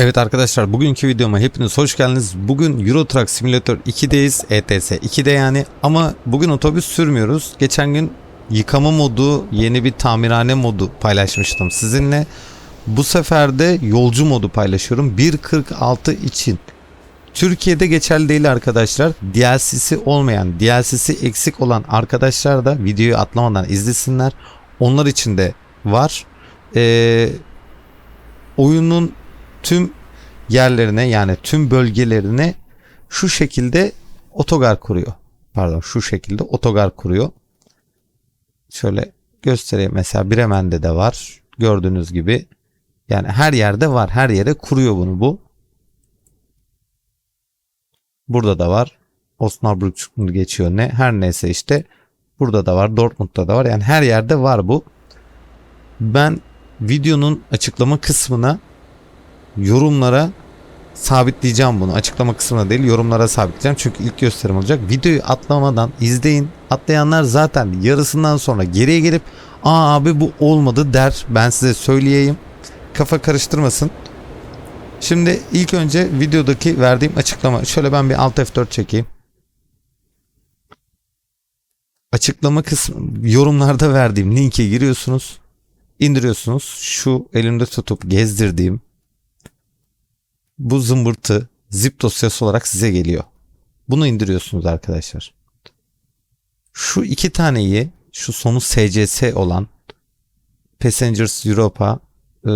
Evet arkadaşlar bugünkü videoma hepiniz hoş geldiniz. Bugün Euro Truck Simulator 2'deyiz. ETS 2'de yani. Ama bugün otobüs sürmüyoruz. Geçen gün yıkama modu, yeni bir tamirhane modu paylaşmıştım sizinle. Bu sefer de yolcu modu paylaşıyorum. 1.46 için. Türkiye'de geçerli değil arkadaşlar. DLC'si olmayan, DLC'si eksik olan arkadaşlar da videoyu atlamadan izlesinler. Onlar için de var. Ee, oyunun tüm yerlerine yani tüm bölgelerine şu şekilde otogar kuruyor. Pardon şu şekilde otogar kuruyor. Şöyle göstereyim mesela Bremen'de de var. Gördüğünüz gibi yani her yerde var. Her yere kuruyor bunu bu. Burada da var. Osnabrück geçiyor ne her neyse işte burada da var Dortmund'da da var yani her yerde var bu. Ben videonun açıklama kısmına yorumlara sabitleyeceğim bunu. Açıklama kısmına değil yorumlara sabitleyeceğim. Çünkü ilk gösterim olacak. Videoyu atlamadan izleyin. Atlayanlar zaten yarısından sonra geriye gelip aa abi bu olmadı der. Ben size söyleyeyim. Kafa karıştırmasın. Şimdi ilk önce videodaki verdiğim açıklama. Şöyle ben bir Alt F4 çekeyim. Açıklama kısmı yorumlarda verdiğim linke giriyorsunuz. indiriyorsunuz. Şu elimde tutup gezdirdiğim bu zımbırtı zip dosyası olarak size geliyor. Bunu indiriyorsunuz arkadaşlar. Şu iki taneyi şu sonu SCS olan Passengers Europa e,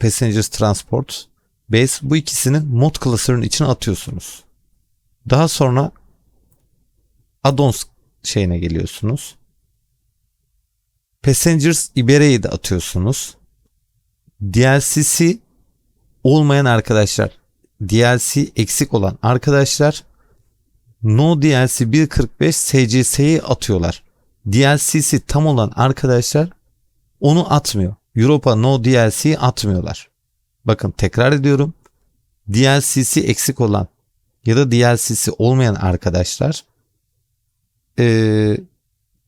Passengers Transport Base bu ikisini mod klasörün içine atıyorsunuz. Daha sonra addons şeyine geliyorsunuz. Passengers Ibere'yi de atıyorsunuz. DLC'si olmayan arkadaşlar, DLC eksik olan arkadaşlar No DLC 1.45 SCS'yi atıyorlar. DLC'si tam olan arkadaşlar onu atmıyor. Europa No DLC'yi atmıyorlar. Bakın tekrar ediyorum. DLC'si eksik olan ya da DLC'si olmayan arkadaşlar ee,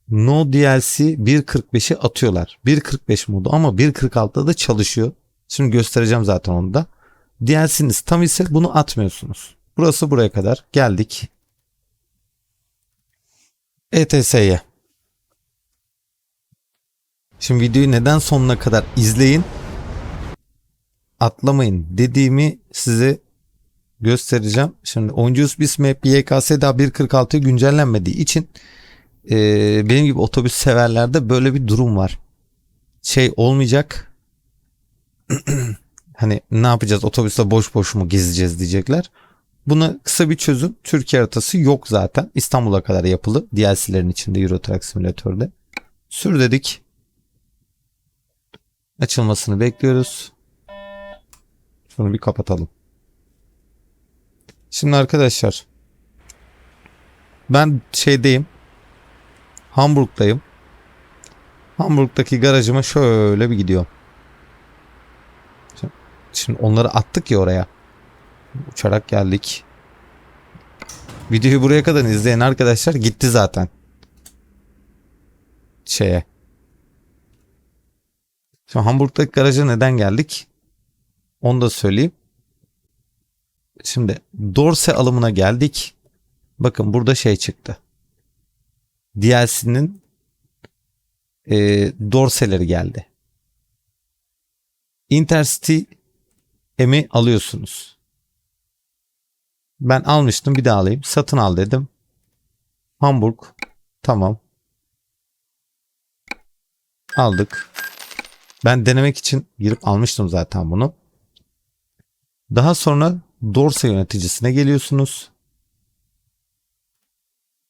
No DLC 1.45'i atıyorlar. 1.45 modu ama 1.46'da da çalışıyor. Şimdi göstereceğim zaten onu da. DLC'niz tam ise bunu atmıyorsunuz. Burası buraya kadar. Geldik. ETS'ye. Şimdi videoyu neden sonuna kadar izleyin. Atlamayın dediğimi size göstereceğim. Şimdi oyuncu Bismap YKS daha 1.46'ya güncellenmediği için e, benim gibi otobüs severlerde böyle bir durum var. Şey olmayacak hani ne yapacağız otobüste boş boş mu gezeceğiz diyecekler. Buna kısa bir çözüm. Türkiye haritası yok zaten. İstanbul'a kadar yapılı. DLC'lerin içinde Euro Truck. Sür dedik. Açılmasını bekliyoruz. Şunu bir kapatalım. Şimdi arkadaşlar ben şeydeyim. Hamburg'dayım. Hamburg'daki garajıma şöyle bir gidiyorum. Şimdi onları attık ya oraya. Uçarak geldik. Videoyu buraya kadar izleyen arkadaşlar gitti zaten. Şeye. Şimdi Hamburg'daki garaja neden geldik? Onu da söyleyeyim. Şimdi Dorse alımına geldik. Bakın burada şey çıktı. DLC'nin e, dorseleri geldi. Intercity M'i alıyorsunuz. Ben almıştım bir daha alayım. Satın al dedim. Hamburg. Tamam. Aldık. Ben denemek için girip almıştım zaten bunu. Daha sonra Dorse yöneticisine geliyorsunuz.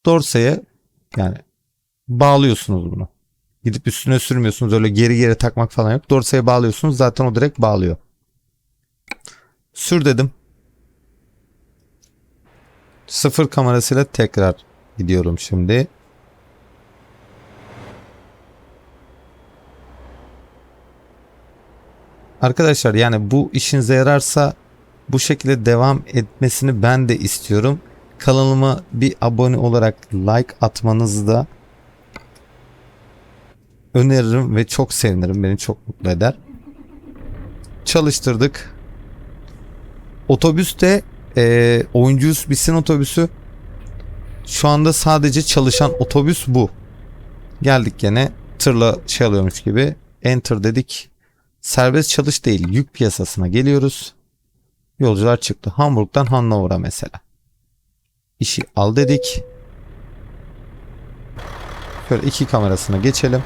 Dorse'ye yani bağlıyorsunuz bunu. Gidip üstüne sürmüyorsunuz öyle geri geri takmak falan yok. Dorse'ye bağlıyorsunuz zaten o direkt bağlıyor. Sür dedim. Sıfır kamerasıyla tekrar gidiyorum şimdi. Arkadaşlar yani bu işinize yararsa bu şekilde devam etmesini ben de istiyorum. Kanalıma bir abone olarak like atmanızı da öneririm ve çok sevinirim. Beni çok mutlu eder. Çalıştırdık. Otobüs de e, oyuncuyuz bitsin otobüsü. Şu anda sadece çalışan otobüs bu. Geldik gene tırla şey alıyormuş gibi. Enter dedik. Serbest çalış değil yük piyasasına geliyoruz. Yolcular çıktı. Hamburg'dan Hannover'a mesela. İşi al dedik. Şöyle iki kamerasına geçelim.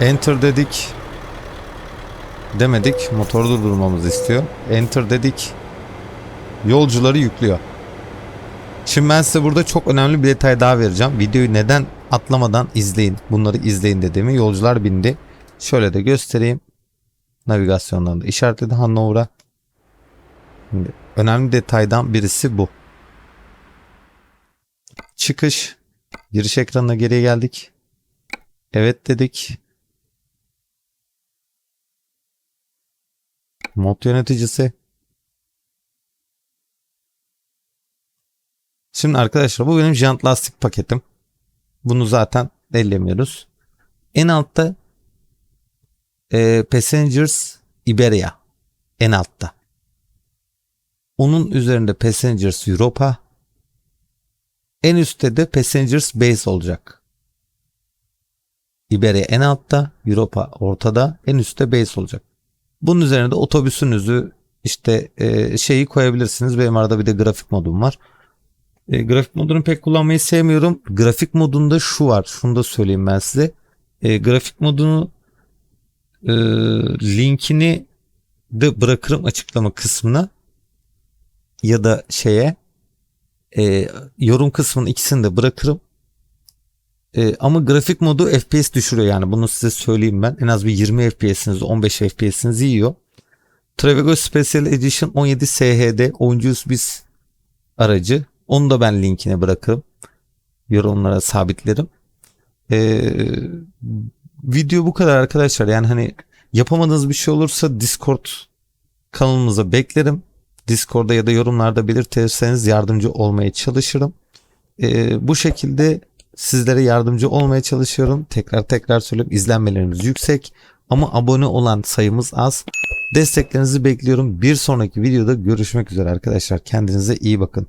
Enter dedik. Demedik. Motoru durdurmamızı istiyor. Enter dedik. Yolcuları yüklüyor. Şimdi ben size burada çok önemli bir detay daha vereceğim. Videoyu neden atlamadan izleyin. Bunları izleyin dediğimi. Yolcular bindi. Şöyle de göstereyim. Navigasyondan da işaretledi Hannover'a. Şimdi önemli detaydan birisi bu. Çıkış. Giriş ekranına geriye geldik. Evet dedik. Mod yöneticisi. Şimdi arkadaşlar bu benim jant lastik paketim. Bunu zaten ellemiyoruz. En altta e, Passengers Iberia. En altta. Onun üzerinde Passengers Europa. En üstte de Passengers Base olacak. Iberia en altta, Europa ortada, en üstte Base olacak. Bunun üzerine de otobüsünüzü işte e, şeyi koyabilirsiniz. Benim arada bir de grafik modum var. E, grafik modunu pek kullanmayı sevmiyorum. Grafik modunda şu var. Şunu da söyleyeyim ben size. E, grafik modunu e, linkini de bırakırım açıklama kısmına ya da şeye e, yorum kısmının ikisini de bırakırım. E, ama grafik modu FPS düşürüyor yani bunu size söyleyeyim ben. En az bir 20 FPS'inizi 15 FPS'inizi yiyor. Travigo Special Edition 17 SHD oyuncuyuz biz aracı. Onu da ben linkine bırakırım. Yorumlara sabitlerim. Ee, video bu kadar arkadaşlar. Yani hani yapamadığınız bir şey olursa Discord kanalımıza beklerim. Discord'da ya da yorumlarda belirtirseniz yardımcı olmaya çalışırım. Ee, bu şekilde sizlere yardımcı olmaya çalışıyorum. Tekrar tekrar söyleyip izlenmelerimiz yüksek ama abone olan sayımız az. Desteklerinizi bekliyorum. Bir sonraki videoda görüşmek üzere arkadaşlar. Kendinize iyi bakın.